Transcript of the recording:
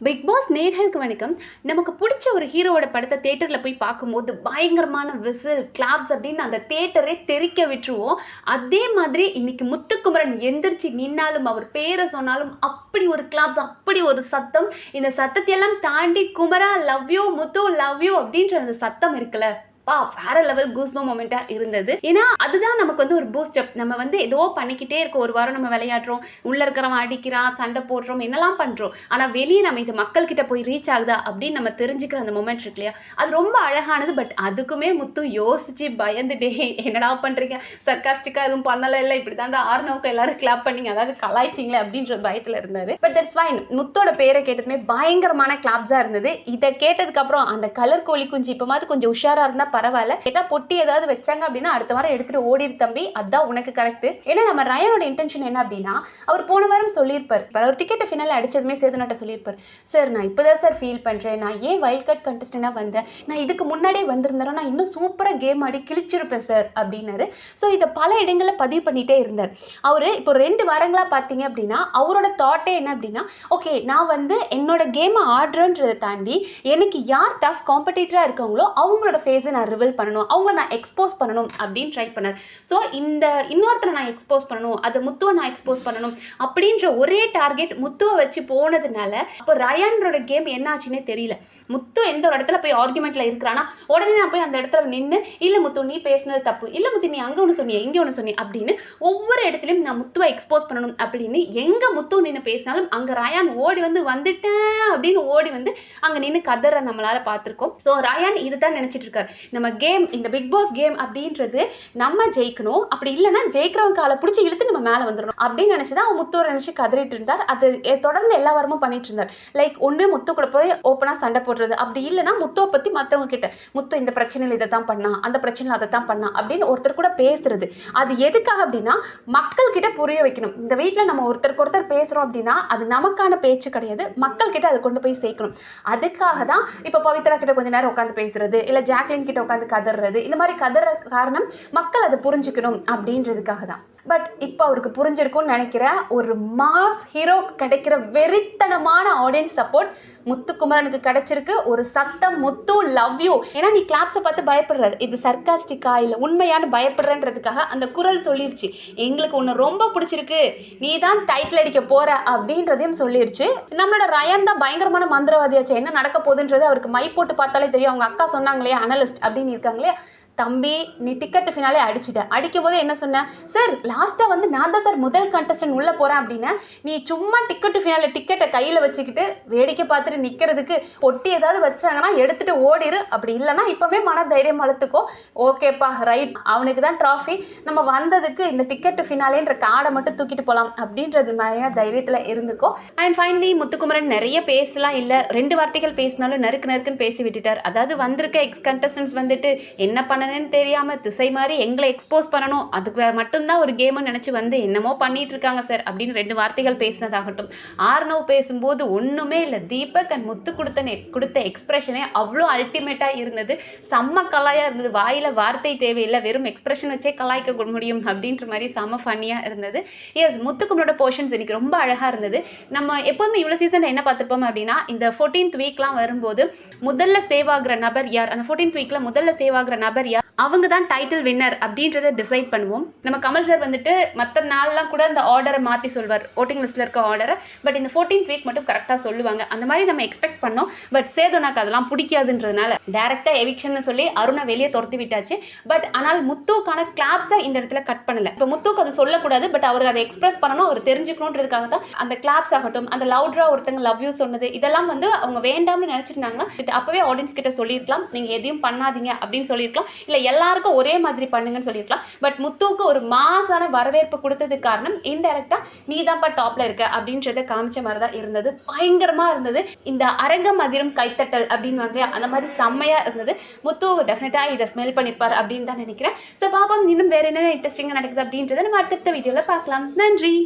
Big pass நேர்களுக்கு வணக்கம். நமக்கு பிடிச்ச ஒரு ஹீரோவோட படத்தை தேட்டரில் போய் பார்க்கும்போது பயங்கரமான விசில் கிளாப்ஸ் அப்படின்னு அந்த தேட்டரே தெறிக்க விட்டுருவோம். அதே மாதிரி இன்னைக்கு முத்துக்குமரன் எந்திரிச்சு நின்னாலும் அவர் பேரை சொன்னாலும் அப்படி ஒரு கிளாப்ஸ் அப்படி ஒரு சத்தம். இந்த சத்தத்தையெல்லாம் தாண்டி குமரா லவ்யோ முத்து லவ்யோ அப்படின்ற அந்த சத்தம் இருக்குல்ல. பா வேற லெவல் கூஸ்பம் மொமெண்டா இருந்தது. ஏன்னா அதுதான் நமக்கு வந்து ஒரு பூஸ்ட் அப் நம்ம வந்து ஏதோ பண்ணிக்கிட்டே இருக்கோம். ஒரு வாரம் நம்ம விளையாடுறோம். உள்ள இருக்கிறவன் அடிக்கிறான் சண்டை போடுறோம் என்னெல்லாம் பண்றோம். ஆனா வெளியே நம்ம இது மக்கள் கிட்ட போய் ரீச் ஆகுதா அப்படின்னு நம்ம தெரிஞ்சுக்கிற அந்த மொமெண்ட் இருக்கு இல்லையா? அது ரொம்ப அழகானது. பட் அதுக்குமே முத்து யோசிச்சு பயந்துட்டே என்னடா பண்றீங்க? சர்க்காஸ்டிக்கா எதுவும் பண்ணல இல்லை. இப்படி தாண்டா ஆர்னவுக்கு எல்லாரும் கிளாப் பண்ணீங்க. அதாவது கலாய்ச்சிங்களே அப்படின்ற பயத்துல இருந்தாரு. பட் தட்ஸ் ஃபைன் முத்தோட பேரை கேட்டதுமே பயங்கரமான கிளாப்ஸா இருந்தது. இதை கேட்டதுக்கு அப்புறம் அந்த கலர் கோழி குஞ்சு இப்போ மாதிரி கொஞ்சம் உஷாரா இருந்தா பரவாயில்ல. ஏன்னா பொட்டி ஏதாவது வச்சாங்க அப்படின்னா அடுத்த வாரம் எடுத்துட்டு ஓடிரு தம்பி. அதான் உனக்கு கரெக்ட் ஏன்னா நம்ம ரயனோட இன்டென்ஷன் என்ன அப்படின்னா அவர் போன வாரம் சொல்லியிருப்பார். இப்ப அவர் டிக்கெட்டை ஃபினல் அடிச்சதுமே நாட்ட சொல்லியிருப்பார். சார் நான் இப்போதான் சார் ஃபீல் பண்ணுறேன் நான் ஏன் வைல்ட் கார்டு கண்டஸ்டண்டாக வந்தேன்? நான் இதுக்கு முன்னாடியே வந்திருந்தேன் நான் இன்னும் சூப்பராக கேம் ஆடி கிழிச்சிருப்பேன் சார் அப்படின்னாரு. ஸோ இதை பல இடங்களில் பதிவு பண்ணிகிட்டே இருந்தார். அவர் இப்போ ரெண்டு வாரங்களாக பார்த்தீங்க அப்படின்னா அவரோட தாட்டே என்ன அப்படின்னா ஓகே நான் வந்து என்னோட கேமை ஆடுறேன்றதை தாண்டி எனக்கு யார் டஃப் காம்படிட்டராக இருக்காங்களோ அவங்களோட ஃபேஸை நான் ரிவல் பண்ணணும் அவங்கள நான் எக்ஸ்போஸ் பண்ணணும் அப்படின்னு ட்ரை பண்ணார் ஸோ இந்த இன்னொருத்தரை நான் எக்ஸ்போஸ் பண்ணணும் அது முத்துவை நான் எக்ஸ்போஸ் பண்ணணும் அப்படின்ற ஒரே டார்கெட் முத்துவை வச்சு போனதுனால அப்போ ரயானோட கேம் என்ன ஆச்சுன்னே தெரியல. முத்து எந்த ஒரு இடத்துல போய் ஆர்குமெண்ட்டில் இருக்கிறானா உடனே நான் போய் அந்த இடத்துல நின்று இல்லை முத்து நீ பேசினது தப்பு. இல்லை முத்து நீ அங்கே ஒன்று சொன்னிய இங்கே ஒன்று சொன்னிய அப்படின்னு ஒவ்வொரு இடத்துலையும் நான் முத்துவை எக்ஸ்போஸ் பண்ணணும் அப்படின்னு எங்கே முத்து நின்று பேசினாலும் அங்கே ரயான் ஓடி வந்து வந்துட்டேன் அப்படின்னு ஓடி வந்து அங்கே நின்று கதற நம்மளால் பார்த்துருக்கோம். ஸோ ரயான் இதுதான் நினச்சிட்டு இருக்காரு. நம்ம கேம் இந்த பிக் பாஸ் கேம் அப்படின்றது நம்ம ஜெயிக்கணும். அப்படி இல்லைன்னா ஜெயிக்கிறவங்க காலை பிடிச்சி இழுத்து நம்ம மேலே வந்துடணும். அப்படின்னு நினச்சி தான் அவன் முத்துவை நினச்சி கதறிட்டு இருந்தார். அது தொடர்ந்து எல்லா வாரமும் பண்ணிட்டு இருந்தார். லைக் ஒன்று முத்து கூட போய் ஓப்பனாக சண்டை போடுறது. அப்படி இல்லைன்னா முத்துவை பற்றி மற்றவங்க கிட்ட முத்து இந்த பிரச்சனையில் இதை தான் பண்ணா அந்த பிரச்சனையில் அதை தான் பண்ணா அப்படின்னு ஒருத்தர் கூட பேசுறது. அது எதுக்காக அப்படின்னா மக்கள் கிட்ட புரிய வைக்கணும். இந்த வீட்டில் நம்ம ஒருத்தருக்கு ஒருத்தர் பேசுகிறோம் அப்படின்னா அது நமக்கான பேச்சு கிடையாது. மக்கள் கிட்ட அதை கொண்டு போய் சேர்க்கணும். அதுக்காக தான் இப்போ பவித்ரா கிட்ட கொஞ்ச நேரம் உட்காந்து பேசுறது. இல்லை ஜாக்லின் கிட்ட உட்காந்து கதறது இந்த மாதிரி கதற காரணம் மக்கள் அதை புரிஞ்சுக்கணும் அப்படின்றதுக்காக தான் பட் இப்போ அவருக்கு புரிஞ்சிருக்கும்னு நினைக்கிறேன். ஒரு மாஸ் ஹீரோ கிடைக்கிற வெறித்தனமான ஆடியன்ஸ் சப்போர்ட் முத்துக்குமரனுக்கு கிடைச்சிருக்கு. ஒரு சத்தம் முத்து லவ் யூ ஏன்னா நீ கிளாப்ஸை பார்த்து பயப்படுற இது சர்க்காஸ்டிக்கா இல்லை உண்மையானு பயப்படுறன்றதுக்காக அந்த குரல் சொல்லிருச்சு. எங்களுக்கு ஒன்று ரொம்ப பிடிச்சிருக்கு. நீ தான் டைட்டில் அடிக்க போற அப்படின்றதையும் சொல்லிருச்சு. நம்மளோட ரயன் தான் பயங்கரமான மந்திரவாதியாச்சு. என்ன நடக்க போகுதுன்றது அவருக்கு மை போட்டு பார்த்தாலே தெரியும். அவங்க அக்கா சொன்னாங்களே அனலிஸ்ட் அப்படின்னு இருக்காங்களே தம்பி நீ டிக்கெட் ஃபினாலே அடிச்சிட்ட. அடிக்கும் போது என்ன சொன்ன? சார் லாஸ்ட்டாக வந்து நான் தான் சார் முதல் கண்டஸ்டன்ட் உள்ளே போகிறேன் அப்படின்னா நீ சும்மா டிக்கெட்டு ஃபினாலே டிக்கெட்டை கையில் வச்சுக்கிட்டு வேடிக்கை பார்த்துட்டு நிற்கிறதுக்கு ஒட்டி ஏதாவது வச்சாங்கன்னா எடுத்துகிட்டு ஓடிடு அப்படி இல்லைன்னா இப்போவே மன தைரியம் வளர்த்துக்கோ ஓகேப்பா ரைட் அவனுக்கு தான் ட்ராஃபி நம்ம வந்ததுக்கு இந்த டிக்கெட்டு ஃபினாலேன்ற கார்டை மட்டும் தூக்கிட்டு போகலாம் அப்படின்றது மாதிரியான தைரியத்தில் இருந்துக்கோ. அண்ட் ஃபைனலி முத்துக்குமரன் நிறைய பேசலாம் இல்லை. ரெண்டு வார்த்தைகள் பேசினாலும் நறுக்கு நறுக்குன்னு பேசி விட்டுட்டார். அதாவது வந்திருக்க எக்ஸ் கண்டஸ்டன்ஸ் வந்துட்டு என்ன பண்ண பண்ணுறாங்கன்னு தெரியாமல் திசை மாதிரி எங்களை எக்ஸ்போஸ் பண்ணணும். அதுக்கு மட்டும்தான் ஒரு கேம்னு நினச்சி வந்து என்னமோ பண்ணிட்டு இருக்காங்க சார் அப்படின்னு ரெண்டு வார்த்தைகள் பேசினதாகட்டும். ஆர்னவ் பேசும்போது ஒன்றுமே இல்லை. தீபக் அண்ட் முத்து கொடுத்த கொடுத்த எக்ஸ்பிரஷனே அவ்வளோ அல்டிமேட்டாக இருந்தது. செம்ம கலாயாக இருந்தது. வாயில் வார்த்தை தேவையில்லை. வெறும் எக்ஸ்பிரஷன் வச்சே கலாய்க்க முடியும் அப்படின்ற மாதிரி செம்ம ஃபன்னியாக இருந்தது. எஸ் முத்துக்குமரோட போர்ஷன்ஸ் இன்னைக்கு ரொம்ப அழகாக இருந்தது. நம்ம எப்போதுமே இவ்வளோ சீசன் என்ன பார்த்துருப்போம் அப்படின்னா இந்த ஃபோர்டீன்த் வீக்லாம் வரும்போது முதல்ல சேவ் ஆகிற நபர் யார்? அந்த ஃபோர்டீன்த் வீக்கில் முதல்ல சேவ் ஆகிற நபர் யார் அவங்க தான் டைட்டில் வின்னர் அப்படின்றத டிசைட் பண்ணுவோம். நம்ம கமல் சார் வந்துட்டு மற்ற நாள்லாம் கூட அந்த ஆர்டரை மாற்றி சொல்வார். ஓட்டிங் லிஸ்ட்டில் இருக்க ஆர்டரை பட் இந்த ஃபோர்டீன்த் வீக் மட்டும் கரெக்டாக சொல்லுவாங்க. அந்த மாதிரி நம்ம எக்ஸ்பெக்ட் பண்ணோம். பட் சேதுனாக்கு அதெல்லாம் பிடிக்காதுன்றதுனால டேரெக்டாக எவிக்ஷன் சொல்லி அருணை வெளியே துரத்தி விட்டாச்சு. பட் ஆனால் முத்துவுக்கான கிளாப்ஸை இந்த இடத்துல கட் பண்ணலை. இப்போ முத்துவுக்கு அது சொல்லக்கூடாது. பட் அவருக்கு அதை எக்ஸ்பிரஸ் பண்ணணும். அவர் தெரிஞ்சுக்கணுன்றதுக்காக தான் அந்த கிளாப்ஸ் ஆகட்டும். அந்த லவுட்ரா ஒருத்தங்க லவ் யூ சொன்னது இதெல்லாம் வந்து அவங்க வேண்டாம்னு நினச்சிருந்தாங்கன்னா இது அப்பவே ஆடியன்ஸ் கிட்ட சொல்லியிருக்கலாம். நீங்கள் எதையும் பண்ணாதீங்க அப்படின்னு சொல்லியிருக்கலாம். இல்லை எல்லாருக்கும் ஒரே மாதிரி பண்ணுங்கன்னு சொல்லியிருக்கலாம். பட் முத்துவுக்கு ஒரு மாசான வரவேற்பு கொடுத்தது காரணம் இன்டெரக்டாக நீ தான்ப்பா டாப்ல இருக்க அப்படின்றத காமிச்ச மாதிரி தான் இருந்தது. பயங்கரமா இருந்தது. இந்த அரங்கம் அதிரும் கைத்தட்டல் அப்படின்னு இல்லையா அந்த மாதிரி செம்மையா இருந்தது. முத்து டெஃபினட்டா இதை ஸ்மெல் பண்ணிப்பார் அப்படின்னு தான் நினைக்கிறேன். ஸோ பாப்போம் இன்னும் வேற என்னென்ன இன்ட்ரெஸ்டிங்காக நடக்குது அப்படின்றத நம்ம அடுத்த வீடியோவில் பார்க்கலாம். நன்றி!